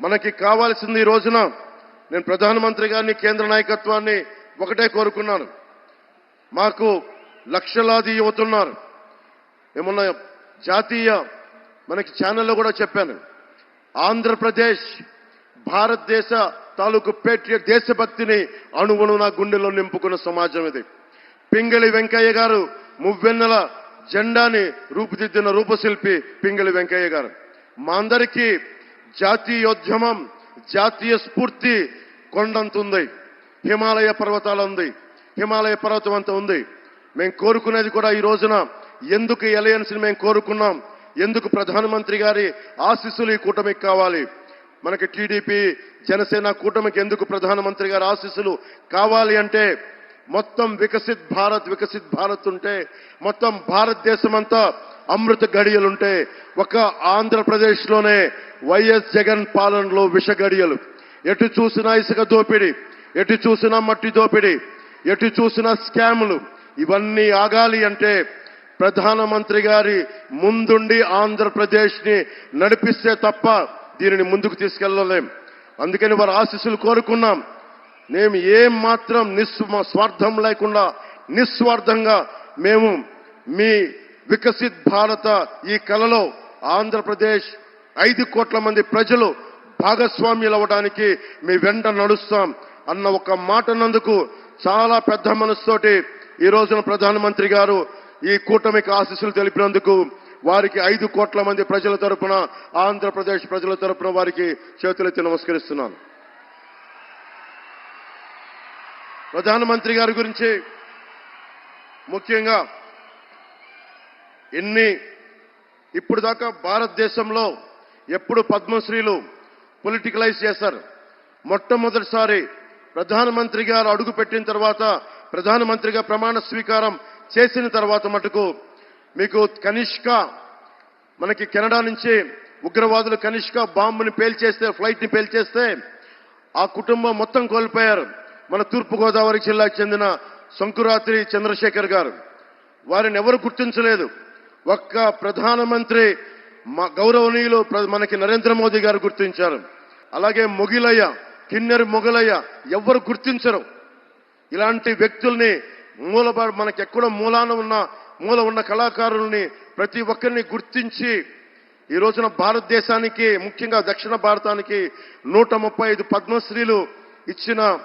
మనకి కావాల్సింది ఈ రోజున నేను ప్రధానమంత్రి గారిని కేంద్ర నాయకత్వాన్ని ఒకటే కోరుకున్నాను. మాకు లక్షలాది యువతున్నారు ఏమన్నా జాతీయ మనకి ఛానల్లో కూడా చెప్పాను. ఆంధ్రప్రదేశ్ భారతదేశ తాలూకు పేట్రియట్ దేశభక్తిని అణువును నా గుండెలో నింపుకున్న సమాజం ఇది. పింగళి వెంకయ్య గారు మువ్వెన్నెల జెండాని రూపుదిద్దిన రూపశిల్పి పింగళి వెంకయ్య గారు. మా అందరికీ జాతీయోద్యమం జాతీయ స్ఫూర్తి కొండంత ఉంది హిమాలయ పర్వతాలు ఉంది. హిమాలయ పర్వతం అంత ఉంది. మేము కోరుకునేది కూడా ఈ రోజున ఎందుకు ఎలయన్స్ని మేము కోరుకున్నాం? ఎందుకు ప్రధానమంత్రి గారి ఆశీస్సులు ఈ కూటమికి కావాలి? మనకి టీడీపీ జనసేన కూటమికి ఎందుకు ప్రధానమంత్రి గారి ఆశీస్సులు కావాలి అంటే మొత్తం వికసిత్ భారత్ వికసిత్ భారత్ ఉంటే మొత్తం భారతదేశం అంతా అమృత గడియలుంటే ఒక ఆంధ్రప్రదేశ్లోనే వైఎస్ జగన్ పాలనలో విష గడియలు ఎటు చూసినా ఇసుక దోపిడి ఎటు చూసినా మట్టి దోపిడి ఎటు చూసినా స్కాములు. ఇవన్నీ ఆగాలి అంటే ప్రధానమంత్రి గారి ముందుండి ఆంధ్రప్రదేశ్ని నడిపిస్తే తప్ప దీనిని ముందుకు తీసుకెళ్ళలేం. అందుకని వారి ఆశీస్సులు కోరుకున్నాం. మేము ఏం మాత్రం నిస్వార్థం స్వార్థం లేకుండా నిస్వార్థంగా మేము మీ వికసిత్ భారత ఈ కళలో ఆంధ్రప్రదేశ్ ఐదు కోట్ల మంది ప్రజలు భాగస్వామ్యులు అవ్వడానికి మీ వెంట నడుస్తాం అన్న ఒక మాట నందుకు చాలా పెద్ద మనసుతోటి ఈ రోజున ప్రధానమంత్రి గారు ఈ కూటమికి ఆశీస్సులు తెలిపినందుకు వారికి ఐదు కోట్ల మంది ప్రజల తరపున ఆంధ్రప్రదేశ్ ప్రజల తరపున వారికి చేతులెత్తి నమస్కరిస్తున్నాను. ప్రధానమంత్రి గారి గురించి ముఖ్యంగా ఎన్ని ఇప్పుడు దాకా భారతదేశంలో ఎప్పుడు పద్మశ్రీలు పొలిటికలైజ్ చేశారు? మొట్టమొదటిసారి ప్రధానమంత్రి గారు అడుగు పెట్టిన తర్వాత ప్రధానమంత్రిగా ప్రమాణ స్వీకారం చేసిన తర్వాత మటుకు మీకు కనిష్క మనకి కెనడా నుంచి ఉగ్రవాదులు కనిష్క బాంబుని పేల్చేస్తే ఫ్లైట్ని పేల్చేస్తే ఆ కుటుంబం మొత్తం కోల్పోయారు. మన తూర్పుగోదావరి జిల్లాకు చెందిన శంకురాత్రి చంద్రశేఖర్ గారు. వారిని ఎవరు గుర్తించలేదు? ఒక్క ప్రధానమంత్రి మా గౌరవనీయులు ప్ర- మనకి నరేంద్ర మోదీ గారు గుర్తించారు. అలాగే మొగిలయ్య కిన్నెర మొగలయ్య ఎవరు గుర్తించరు. ఇలాంటి వ్యక్తుల్ని మూల మనకి ఎక్కడో మూలాన ఉన్న మూల ఉన్న కళాకారుల్ని ప్రతి ఒక్కరిని గుర్తించి ఈ రోజున భారతదేశానికి ముఖ్యంగా దక్షిణ భారతానికి నూట ముప్పై ఐదు పద్మశ్రీలు ఇచ్చిన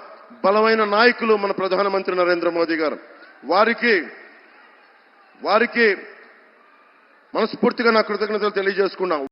బలమైన నాయకులు మన ప్రధానమంత్రి నరేంద్ర మోదీ గారు. వారికి వారికి మనస్ఫూర్తిగా నా కృతజ్ఞతలు తెలియజేసుకున్నాం